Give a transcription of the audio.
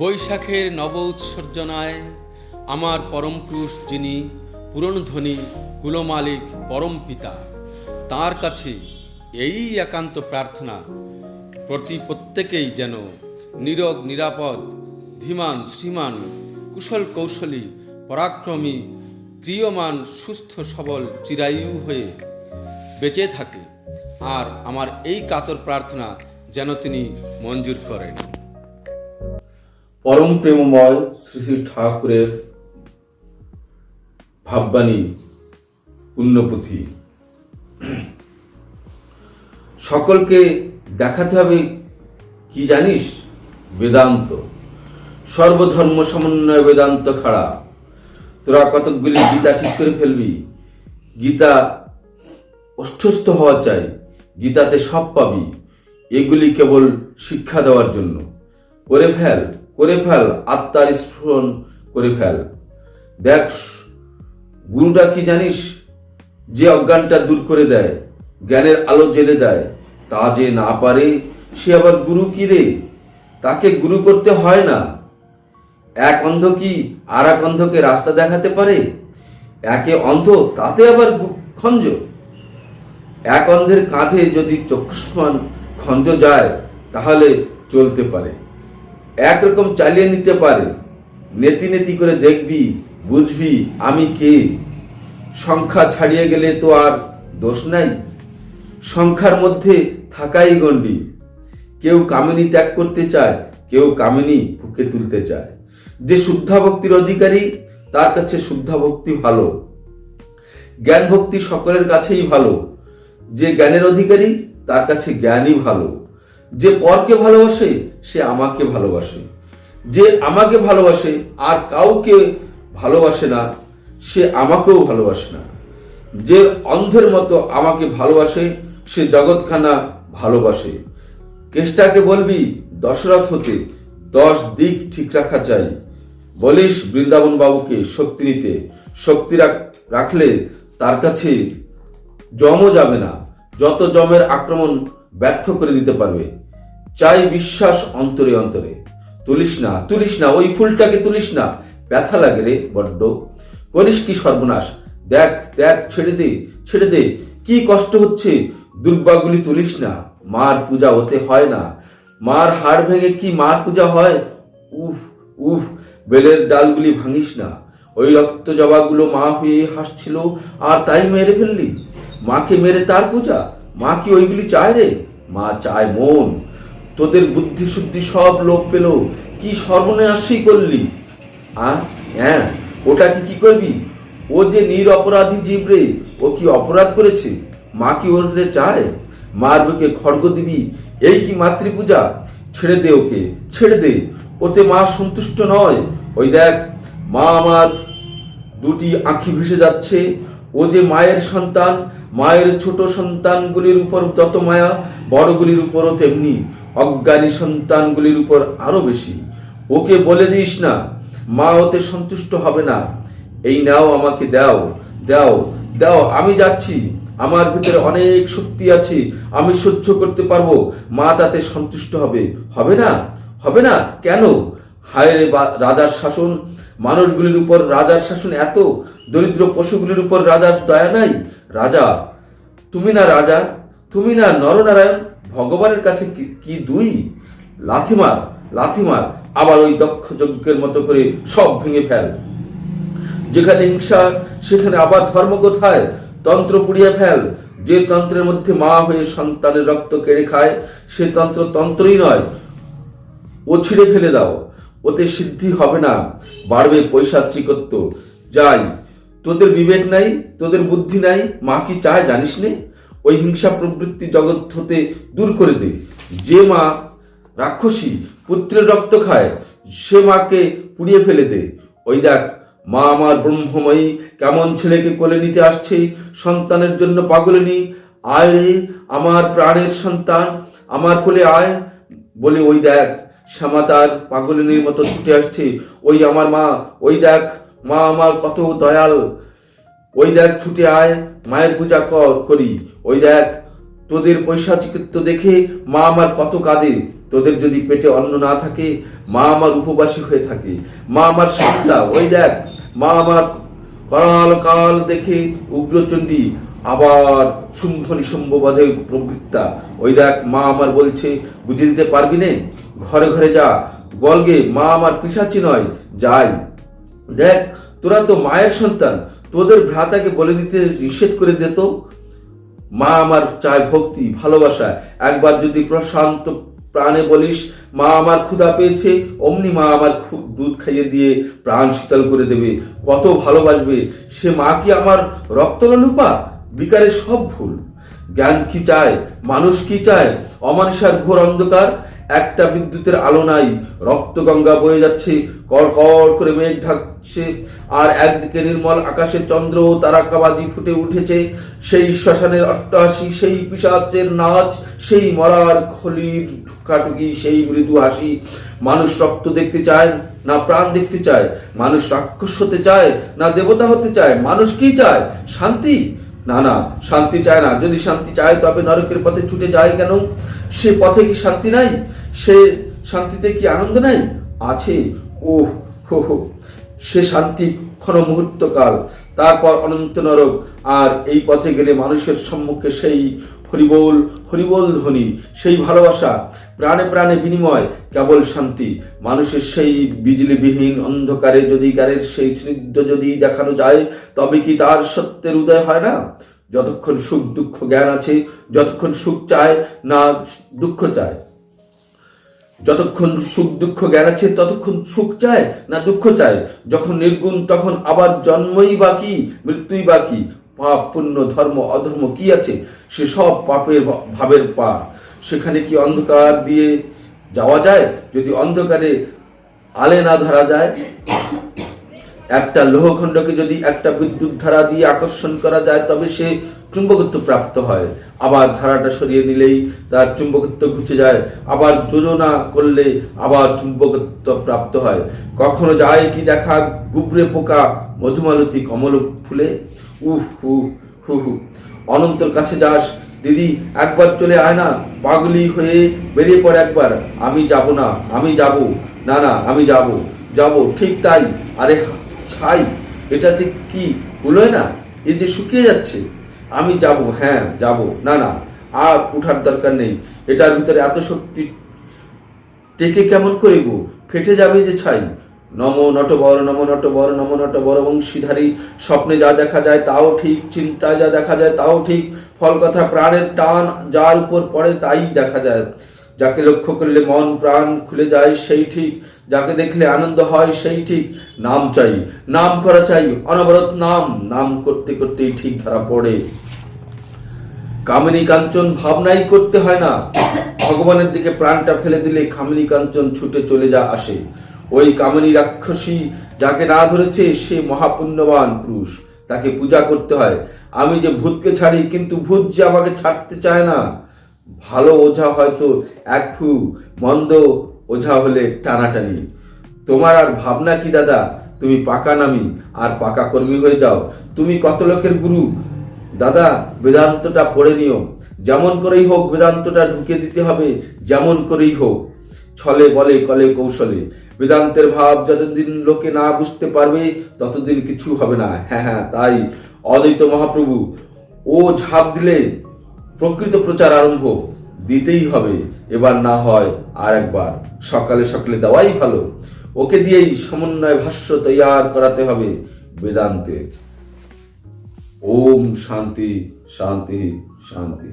বৈশাখের নব উৎসর্জনায় আমার পরম পুরুষ যিনি পুরনধ্বনি কুলমালিক পরম পিতা, তার কাছে এই একান্ত প্রার্থনা প্রতি প্রত্যেকেই যেন নীরব, নিরাপদ, ধীমান, শ্রীমান, কুশল কৌশলী, পরাক্রমী প্রিয়মান সুস্থ, সবল, চিরায়ু হয়ে বেঁচে থাকে। আর আমার এই কাতর প্রার্থনা যেন তিনি মঞ্জুর করেন। পরম প্রেমময় শ্রী শ্রী ঠাকুরের ভাববাণী পুণ্যপুঁথি সকলকে দেখাতে হবে, কি জানিস? বেদান্ত। সর্বধর্ম সমন্বয় বেদান্ত খাড়া। তোরা কতকগুলি গীতা ঠিক করে ফেলবি। গীতা অষ্ঠস্থ হওয়া চাই, গীতাতে সব পাবি। এগুলি কেবল শিক্ষা দেওয়ার জন্য। করে ফেল। করে ফেল, আত্মার স্ফুরণ করে ফেল। দেখ, গুরুটা কি জানিস? যে অজ্ঞানটা দূর করে দেয়, জ্ঞানের আলো জেলে দেয়, তা যে না পারে, সে আবার গুরু কি রে? তাকে গুরু করতে হয় না। এক অন্ধ কি আর এক অন্ধকে রাস্তা দেখাতে পারে, একে অন্ধ তাতে আবার খঞ্জ। এক অন্ধের কাঁধে যদি চক্ষুষ্মান খঞ্জ যায়, তাহলে চলতে পারে। একরকম চালিয়ে নিতে পারে। নেতি নেতি করে দেখবি, বুঝবি আমি কে। সংখ্যা ছাড়িয়ে গেলে তো আর দোষ নাই। সংখ্যার মধ্যে থাকাই গণ্ডি। কেউ কামিনী ত্যাগ করতে চায়, কেউ কামিনী ফুকে তুলতে চায়। যে শুদ্ধা ভক্তির অধিকারী, তার কাছে শুদ্ধা ভক্তি ভালো। জ্ঞান ভক্তি সকলের কাছেই ভালো। যে জ্ঞানের অধিকারী, তার কাছে জ্ঞানই ভালো। যে পরকে ভালোবাসে, সে আমাকে ভালোবাসে। যে আমাকে ভালোবাসে, আর কাউকে ভালোবাসে না, সে আমাকেও ভালোবাসে না। যে অন্ধের মতো আমাকে ভালোবাসে, সে জগৎখানা ভালোবাসে। কেষ্টাকে বলবি, দশরথ হতে দশ দিক ঠিক রাখা চাই বলিস বৃন্দাবন বাবুকে শক্তি নিতে। শক্তি রাখলে তার কাছে জমও যাবে না। যত জমের আক্রমণ ব্যর্থ করে দিতে পারবে। চাই বিশ্বাস অন্তরে অন্তরে। তুলিস না তুলিস না, ওই ফুলটাকে তুলিস না। ব্যথা লাগে রে বড্ড। করিস কি সর্বনাশ? দেখ দেখ, ছেড়ে দে ছেড়ে দে। কি কষ্ট হচ্ছে? দুর্বাগুলি তুলিস না। মার পূজা হতে হয় না। মার হাড় ভেঙে কি মার পূজা হয়? উফ উফ, বেলের ডালগুলি ভাঙিস না। ওই রক্ত জবাগুলো মা হয়ে হাসছিল, আর তাই মেরে ফেললি? মাকে মেরে তার পূজা? মা কি ওইগুলি চায় রে? মা চায় মন। তোদের বুদ্ধি শুদ্ধি সব লোক পেল। কি সর্বনাশই করলি? আ হ্যাঁ ওটা কি করবি? ও যে নির অপরাধী জীব রে, ও কি অপরাধ করেছে? মা কি ওর রে চায়? মার বুকে খড়গ দিবি? এই কি মাতৃপূজা? ছেড়ে দে ওকে, ছেড়ে দে। ওতে মা সন্তুষ্ট নয়। ওই দেখ, মা আমার দুটি আঁখি ভেসে যাচ্ছে। ও যে মায়ের সন্তান, মায়ের ছোট সন্তানগুলির উপর যত মায়া, বড়গুলির উপরও তেমনি। অজ্ঞানী সন্তানগুলির উপর আরও বেশি। ওকে বলে দিস না, মা ওতে সন্তুষ্ট হবে না। এই নাও আমাকে দাও দাও দাও, আমি যাচ্ছি। আমার ভিতরে অনেক শক্তি আছে, আমি সহ্য করতে পারব। মা তাতে সন্তুষ্ট হবে। হবে না? হবে না? কেন? হায় রাজার শাসন। মানুষগুলির উপর রাজার শাসন এত? দরিদ্র পশুগুলির উপর রাজার দয়া নাই? রাজা, তুমি না রাজা, তুমি না নরনারায়ণ, ভগবানের কাছে কি দুই? লাথিমার লাথিমার আবার ওই দক্ষ যজ্ঞের মতো করে সব ভেঙে ফেল। যেখানে হিংসা, সেখানে আবার ধর্ম কোথায়? তন্ত্র পুড়িয়ে ফেল। যে তন্ত্রের মধ্যে মা হয়ে সন্তানের রক্ত কেড়ে খায়, সে তন্ত্র তন্ত্রই নয়। ও ছিঁড়ে ফেলে দাও। ওতে সিদ্ধি হবে না, বাড়বে পৈশাচিকত্ব। যাই, তোদের বিবেক নাই, তোদের বুদ্ধি নাই, মা কি চায় জানিস নে? ওই হিংসা প্রবৃত্তি জগৎ হতে দূর করে দে। যে মা রাক্ষসী পুত্রের রক্ত খায়, সে মাকে পুড়িয়ে ফেলে দে। ওই দেখ, মা আমার ব্রহ্মময়ী, কেমন ছেলেকে কোলে নিতে আসছে, সন্তানের জন্য পাগলিনী। আয় আমার প্রাণের সন্তান, আমার কোলে আয়। বলে ওই দেখ শ্যামা তার পাগলিনীর মতো ছুটে আসছে। ওই আমার মা, ওই দেখ, মা আমার কত দয়াল। ওই দেখ, ছুটে আয়, মায়ের পূজা কর ওই দেখ, তোদের পৈশাচিকত্ব দেখে মা আমার কত কাঁদে। তোদের যদি পেটে অন্ন না থাকে, মা আমার উপবাসী হয়ে থাকে। মা আমার সন্তা ওই দেখ, মা আমার করাল কাল দেখে উগ্রচণ্ডী আবার শুম্ভ নিশুম্ভ বধে প্রবৃত্তা। ওই দেখ, মা আমার বলছে বুঝে দিতে পারবি নে? ঘরে ঘরে যা। বলগে মা আমার পিসাচি নয়, যাই। দেখ, তোরা তো মায়ের সন্তান, তোদের ভ্রাতাকে বলে দিতে নিষেধ করে দিত মা আমার চায় ভক্তি, ভালোবাসা। একবার যদি প্রশান্ত প্রাণে বলিস, মা আমার ক্ষুধা পেয়েছে, অমনি মা আমার দুধ খাইয়ে দিয়ে প্রাণ শীতল করে দেবে। কত ভালোবাসবে। সে মা কি আমার রক্তলুপা বিকারের সব ভুল। জ্ঞান কি চায়, মানুষ কি চায়? অমানুষার ঘোর অন্ধকার, একটা বিদ্যুতের আলো নাই। রক্তগঙ্গা বয়ে যাচ্ছে, কর কর মেঘ ঢাকছে। আর একদিকে নির্মল আকাশে চন্দ্র ও তারাকাবাজি ফুটে উঠেছে। সেই শ্মশানের অট্টহাসি, সেই পিসাচের নাচ, সেই মরার খলির ঠুকাটুকি সেই মৃদু হাসি। মানুষ রক্ত দেখতে চায়, না প্রাণ দেখতে চায়। মানুষ রাক্ষস হতে চায়, না দেবতা হতে চায়। মানুষ কি চায়? শান্তি? না না, শান্তি চায় না। যদি শান্তি চায়, তবে নরকের পথে ছুটে যায় কেন? সে পথে কি শান্তি নাই? সে শান্তিতে কি আনন্দ নাই? আছে। ও হো হো। সে শান্তি ক্ষণ মুহূর্তকাল, তারপর অনন্ত নরক। আর এই পথে গেলে মানুষের সম্মুখে সেই হরিবোল হরিবোল ধ্বনি, সেই ভালোবাসা, প্রাণে প্রাণে বিনিময়, কেবল শান্তি। মানুষের সেই বিজলিবিহীন অন্ধকারে যদি জ্ঞানের সেই স্নিগ্ধ যদি দেখানো যায়, তবে কি তার সত্যের উদয় হয় না? যতক্ষণ সুখ, দুঃখ, জ্ঞান আছে, যতক্ষণ সুখ চায়, না দুঃখ চায়। যতক্ষণ সুখ, দুঃখ, জ্ঞান আছে, ততক্ষণ সুখ চায়, না দুঃখ চায়। যখন নির্গুণ, তখন আবার জন্মই বাকি মৃত্যুই বাকি পাপ, পুণ্য, ধর্ম, অধর্ম কি আছে? সে সব পাপের ভাবের পার সেখানে কি অন্ধকার দিয়ে যাওয়া যায়? যদি অন্ধকারে আলে না ধরা যায়? একটা লোহখণ্ডকে যদি একটা বিদ্যুৎ ধারা দিয়ে আকর্ষণ করা যায়, তবে সে চুম্বকত্ব প্রাপ্ত হয়। আবার ধারাটা সরিয়ে নিলেই তার চুম্বকত্ব ঘুচে যায়। আবার যোজনা করলে আবার চুম্বকত্ব প্রাপ্ত হয়। কখনো যায় কি দেখা গুবরে পোকা, মধুমালতি কমল ফুলে? উহ হু হু হু। অনন্তর কাছে যাস। দিদি, একবার চলে আয় না। পাগলি হয়ে বেরিয়ে পড়ে একবার। আমি যাব না, আমি যাব। না না, আমি যাব। যাব, ঠিক তাই। আরে ছাই, এটাতে কি কুলোয় না? এই যে শুকিয়ে যাচ্ছে। আমি যাব হ্যাঁ যাব। না না, আর উঠার দরকার নেই। এটার ভিতরে এত শক্তি টেকে কেমন করে গো? ফেটে যাবে যে ছাই। নম নটবর নম নটবর নম নটবর বংশীধারী। স্বপ্নে যা দেখা যায় তাও ঠিক, চিন্তায় যা দেখা যায় তাও ঠিক। ফল কথা প্রাণের টান, যার উপর পড়ে তাই দেখা যায়। যাকে লক্ষ্য করলে মন প্রাণ খুলে যায় সেই ঠিক। যাকে দেখলে আনন্দ হয় সেই ঠিক। নাম চাই, নাম করা চাই, অনবরত নাম। নাম করতে করতেই ঠিক ধরা পড়ে। কামিনী কাঞ্চন ভাবনাই করতে হয় না। ভগবানের দিকে প্রাণটা ফেলে দিলে কামিনী কাঞ্চন ছুটে চলে যা আসে। ওই কামিনী রাক্ষসী যাকে না ধরেছে, সে মহাপুণ্যবান পুরুষ। তাকে পূজা করতে হয়। আমি যে ভূতকে ছাড়ি, কিন্তু ভূত যে আমাকে ছাড়তে চায় না। ভালো ওঝা হয়তো এক ফু, মন্দ ওঝা হলে টানাটানি। তোমার আর ভাবনা কি দাদা? তুমি পাকা নামি আর পাকা কর্মী হয়ে যাও। তুমি কত লোকের গুরু? দাদা, বেদান্তটা পড়ে নিও। যেমন করেই হোক, বেদান্তটা ঢুকে দিতে হবে, যেমন করেই হোক। ছলে বলে, কলে কৌশলে। বেদান্তের ভাব যতদিন লোকে না বুঝতে পারবে, ততদিন কিছু হবে না। হ্যাঁ হ্যাঁ তাই। অদ্বৈত মহাপ্রভু, ও ঝাঁপ দিলে প্রকৃত প্রচার আরম্ভ। দিতেই হবে। এবার না হয় আর একবার। সকালে সকালে দেওয়াই ভালো। ওকে দিয়েই সমন্বয় ভাষ্য তৈয়ার করাতে হবে বেদান্তের ওম শান্তি শান্তি শান্তি।